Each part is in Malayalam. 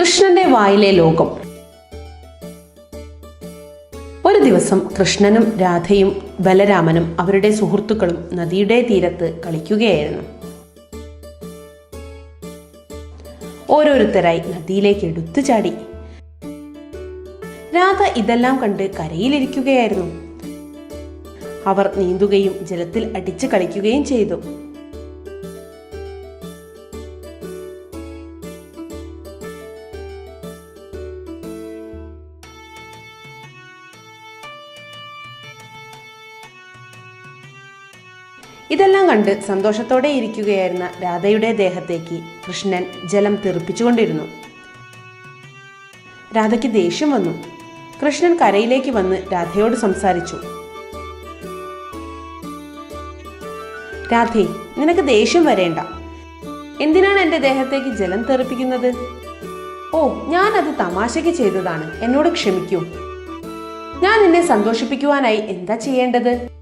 കൃഷ്ണന്റെ വായിലെ ലോകം. ഒരു ദിവസം കൃഷ്ണനും രാധയും ബലരാമനും അവരുടെ സുഹൃത്തുക്കളും നദിയുടെ തീരത്ത് കളിക്കുകയായിരുന്നു. ഓരോരുത്തരായി നദിയിലേക്ക് എടുത്തു ചാടി. രാധ ഇതെല്ലാം കണ്ട് കരയിലിരിക്കുകയായിരുന്നു. അവർ നീന്തുകയും ജലത്തിൽ അടിച്ചു കളിക്കുകയും ചെയ്തു. ഇതെല്ലാം കണ്ട് സന്തോഷത്തോടെ ഇരിക്കുകയായിരുന്ന രാധയുടെ ദേഹത്തേക്ക് കൃഷ്ണൻ ജലം തെറിപ്പിച്ചുകൊണ്ടിരുന്നു. രാധയ്ക്ക് ദേഷ്യം വന്നു. കൃഷ്ണൻ കരയിലേക്ക് വന്ന് രാധയോട് സംസാരിച്ചു. രാധേ നിനക്ക് ദേഷ്യം വരേണ്ട. എന്തിനാണ് എന്റെ ദേഹത്തേക്ക് ജലം തെറിപ്പിക്കുന്നത്? ഓ ഞാൻ അത് തമാശയ്ക്ക് ചെയ്തതാണ്. എന്നോട് ക്ഷമിക്കൂ. ഞാൻ നിന്നെ സന്തോഷിപ്പിക്കുവാനായി എന്താ ചെയ്യേണ്ടത്?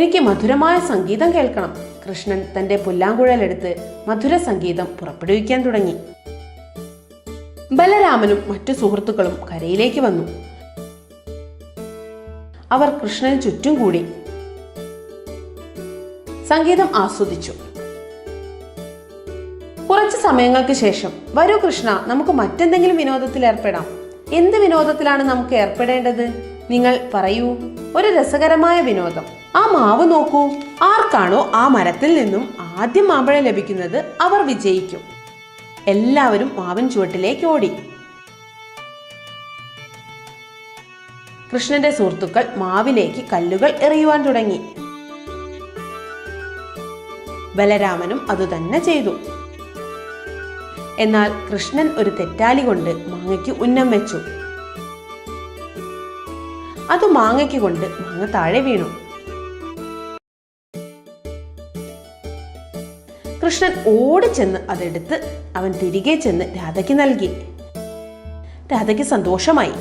എനിക്ക് മധുരമായ സംഗീതം കേൾക്കണം. കൃഷ്ണൻ തന്റെ പുല്ലാങ്കുഴലെടുത്ത് മധുര സംഗീതം പുറപ്പെടുവിക്കാൻ തുടങ്ങി. ബലരാമനും മറ്റു സുഹൃത്തുക്കളും കരയിലേക്ക് വന്നു. അവർ കൃഷ്ണന് ചുറ്റും കൂടി. സംഗീതം ആസ്വദിച്ചു. കുറച്ച് സമയങ്ങൾക്ക് ശേഷം വരൂ കൃഷ്ണ നമുക്ക് മറ്റെന്തെങ്കിലും വിനോദത്തിൽ ഏർപ്പെടാം. എന്ത് വിനോദത്തിലാണ് നമുക്ക് ഏർപ്പെടേണ്ടത്? നിങ്ങൾ പറയൂ. ഒരു രസകരമായ വിനോദം. ആ മാവ് നോക്കൂ. ആർക്കാണോ ആ മരത്തിൽ നിന്നും ആദ്യം മാമ്പഴം ലഭിക്കുന്നത് അവർ വിജയിക്കും. എല്ലാവരും മാവൻ ചുവട്ടിലേക്ക് ഓടി. കൃഷ്ണന്റെ സുഹൃത്തുക്കൾ മാവിലേക്ക് കല്ലുകൾ എറിയുവാൻ തുടങ്ങി. ബലരാമനും അതുതന്നെ ചെയ്തു. എന്നാൽ കൃഷ്ണൻ ഒരു തെറ്റാലി കൊണ്ട് മാങ്ങയ്ക്ക് ഉന്നം വെച്ചു. അത് മാങ്ങയ്ക്ക് കൊണ്ട് മാങ്ങ താഴെ വീണു. കൃഷ്ണൻ ഓടിച്ചെന്ന് അതെടുത്ത് അവൻ തിരികെ ചെന്ന് രാധയ്ക്ക് നൽകി. രാധയ്ക്ക് സന്തോഷമായി.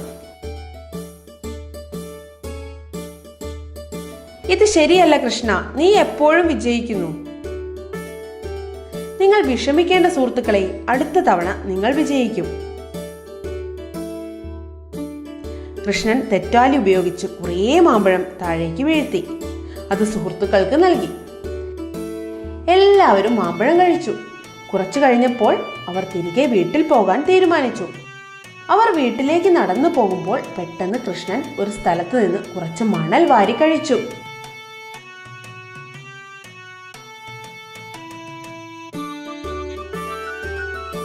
ഇത് ശരിയല്ല കൃഷ്ണ നീ എപ്പോഴും വിജയിക്കുന്നു. നിങ്ങൾ വിഷമിക്കേണ്ട സുഹൃത്തുക്കളെ അടുത്ത തവണ നിങ്ങൾ വിജയിക്കും. കൃഷ്ണൻ തെറ്റാലി ഉപയോഗിച്ച് കുറേ മാമ്പഴം താഴേക്ക് വീഴ്ത്തി. അത് സുഹൃത്തുക്കൾക്ക് നൽകി. എല്ലാവരും മാമ്പഴം കഴിച്ചു. കുറച്ചു കഴിഞ്ഞപ്പോൾ അവർ തിരികെ വീട്ടിൽ പോകാൻ തീരുമാനിച്ചു. അവർ വീട്ടിലേക്ക് നടന്നു പോകുമ്പോൾ പെട്ടെന്ന് കൃഷ്ണൻ ഒരു സ്ഥലത്ത് നിന്ന് കുറച്ച് മണൽ വാരി കഴിച്ചു.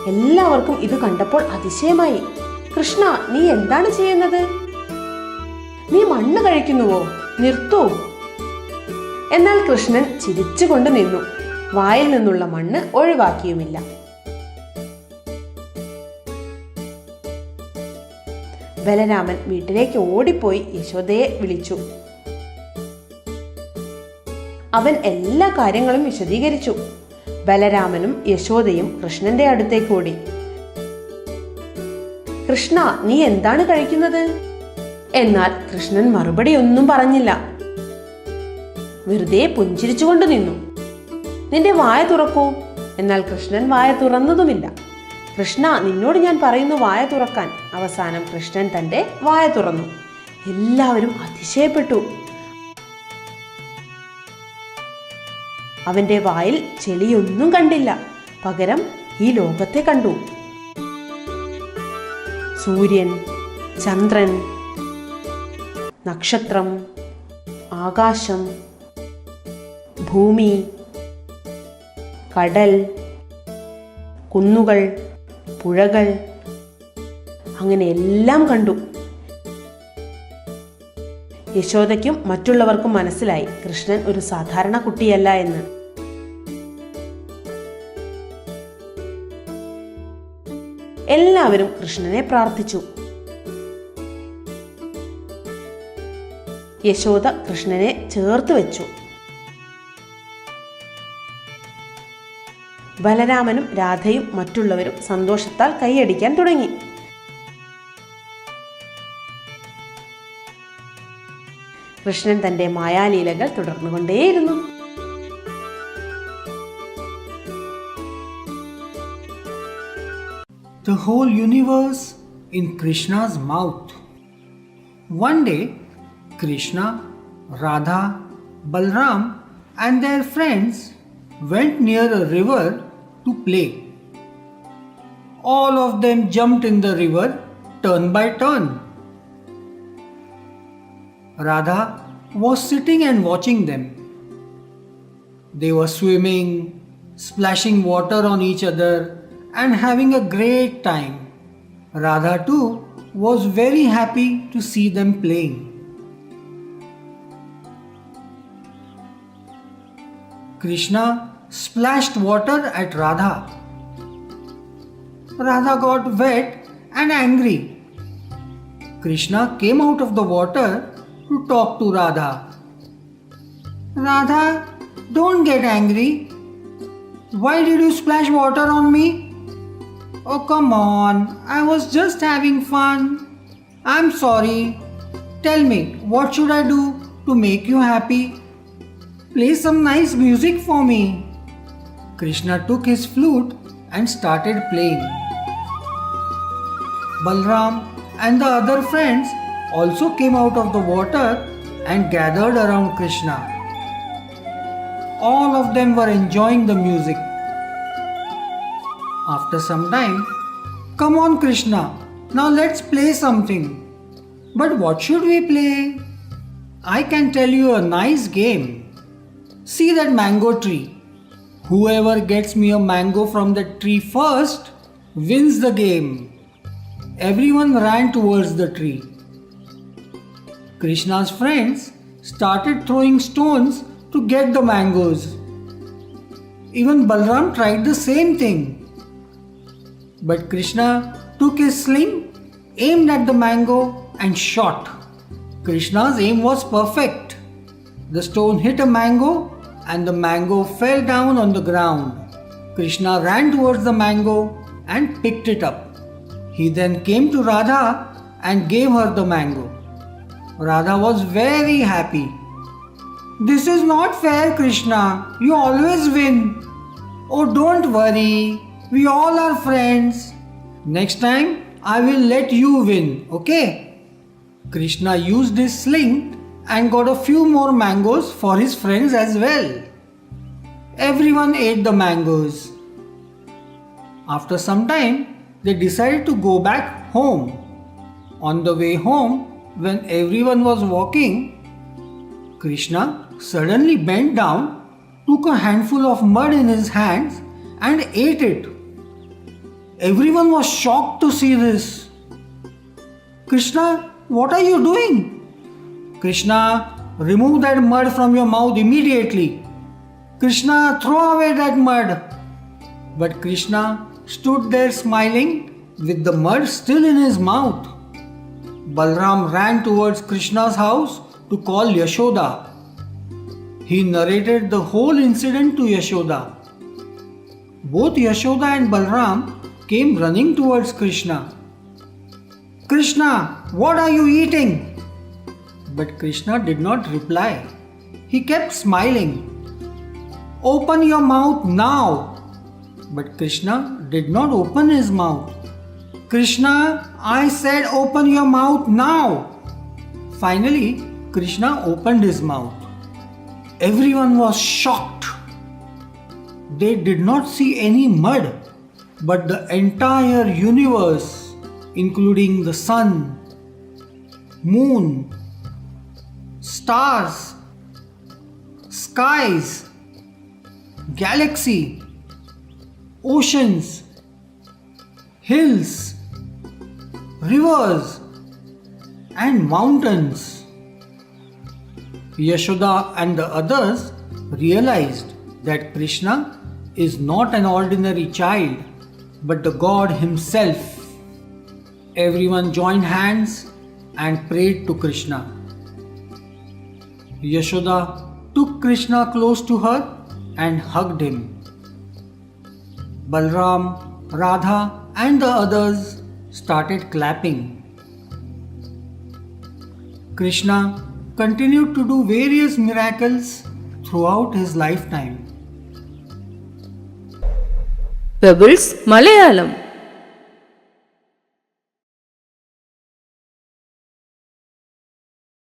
എല്ലാവർക്കും ഇത് കണ്ടപ്പോൾ അതിശയമായി. കൃഷ്ണ നീ എന്താണ് ചെയ്യുന്നത്? നീ മണ്ണ് കഴിക്കുന്നുവോ? നിർത്തൂ. എന്നാൽ കൃഷ്ണൻ ചിരിച്ചുകൊണ്ട് നിന്നു. വായിൽ നിന്നുള്ള മണ്ണ് ഒഴിവാക്കിയുമില്ല. ബലരാമൻ വീട്ടിലേക്ക് ഓടിപ്പോയി യശോദയെ വിളിച്ചു. അവൻ എല്ലാ കാര്യങ്ങളും വിശദീകരിച്ചു. ബലരാമനും യശോദയും കൃഷ്ണന്റെ അടുത്തേക്ക് ഓടി. കൃഷ്ണ നീ എന്താണ് കഴിക്കുന്നത്? എന്നാൽ കൃഷ്ണൻ മറുപടി ഒന്നും പറഞ്ഞില്ല. വെറുതെ പുഞ്ചിരിച്ചുകൊണ്ട് നിന്നു. നിന്റെ വായ തുറക്കൂ. എന്നാൽ കൃഷ്ണൻ വായ തുറന്നതുമില്ല. കൃഷ്ണ നിന്നോട് ഞാൻ പറയുന്നു വായ തുറക്കാൻ. അവസാനം കൃഷ്ണൻ തന്റെ വായ തുറന്നു. എല്ലാവരും അതിശയപ്പെട്ടു. അവന്റെ വായിൽ ചെളിയൊന്നും കണ്ടില്ല. പകരം ഈ ലോകത്തെ കണ്ടു. സൂര്യൻ ചന്ദ്രൻ നക്ഷത്രം ആകാശം ഭൂമി കടൽ കുന്നുകൾ പുഴകൾ അങ്ങനെ എല്ലാം കണ്ടു. യശോദയ്ക്കും മറ്റുള്ളവർക്കും മനസ്സിലായി കൃഷ്ണൻ ഒരു സാധാരണ കുട്ടിയല്ല എന്ന്. എല്ലാവരും കൃഷ്ണനെ പ്രാർത്ഥിച്ചു. യശോദ കൃഷ്ണനെ ചേർത്ത് വെച്ചു. ബലരാമനും രാധയും മറ്റുള്ളവരും സന്തോഷത്താൽ കൈയടിക്കാൻ തുടങ്ങി കൃഷ്ണൻ തന്റെ മായാലീലകൾ തുടർന്നുകൊണ്ടേയിരുന്നു the whole universe in Krishna's mouth. One day, Krishna, Radha, Balram, and their friends went near a river to play. All of them jumped in the river turn by turn. Radha was sitting and watching them. They were swimming, splashing water on each other, and having a great time. Radha too was very happy to see them playing. Krishna splashed water at Radha. Radha got wet and angry. Krishna came out of the water to talk to Radha. Radha, don't get angry. Why did you splash water on me? Oh, come on. I was just having fun. I'm sorry. Tell me, what should I do to make you happy? Play some nice music for me. Krishna took his flute and started playing. Balram and the other friends also came out of the water and gathered around Krishna. All of them were enjoying the music. After some time, come on, Krishna, now let's play something. But what should we play? I can tell you a nice game. See that mango tree. Whoever gets me a mango from that tree first wins the game. Everyone ran towards the tree. Krishna's friends started throwing stones to get the mangoes. Even Balram tried the same thing. But Krishna took his sling, aimed at the mango, and shot. Krishna's aim was perfect. The stone hit a mango, and the mango fell down on the ground. Krishna ran towards the mango and picked it up. He then came to Radha and gave her the mango. Radha was very happy. This is not fair, Krishna. You always win. Oh, don't worry. We all are friends. Next time, I will let you win, okay? Krishna used his sling and got a few more mangoes for his friends as well. Everyone ate the mangoes. After some time, they decided to go back home. On the way home, when everyone was walking, Krishna suddenly bent down, took a handful of mud in his hands, and ate it. Everyone was shocked to see this. Krishna, what are you doing? Krishna, remove that mud from your mouth immediately. Krishna, throw away that mud. But Krishna stood there smiling with the mud still in his mouth. Balram ran towards Krishna's house to call Yashoda. He narrated the whole incident to Yashoda. Both Yashoda and Balram came running towards Krishna. Krishna, what are you eating? But Krishna did not reply. He kept smiling. Open your mouth now. But Krishna did not open his mouth. Krishna, I said open your mouth now. Finally, Krishna opened his mouth. Everyone was shocked. They did not see any mud, but the entire universe, including the sun, moon, stars, skies, galaxy, oceans, hills, rivers, and mountains. Yashoda and the others realized that Krishna is not an ordinary child but the God Himself. Everyone joined hands and prayed to Krishna. Yashoda took Krishna close to her and hugged him. Balram, Radha, and the others started clapping. Krishna continued to do various miracles throughout his lifetime. Pebbles Malayalam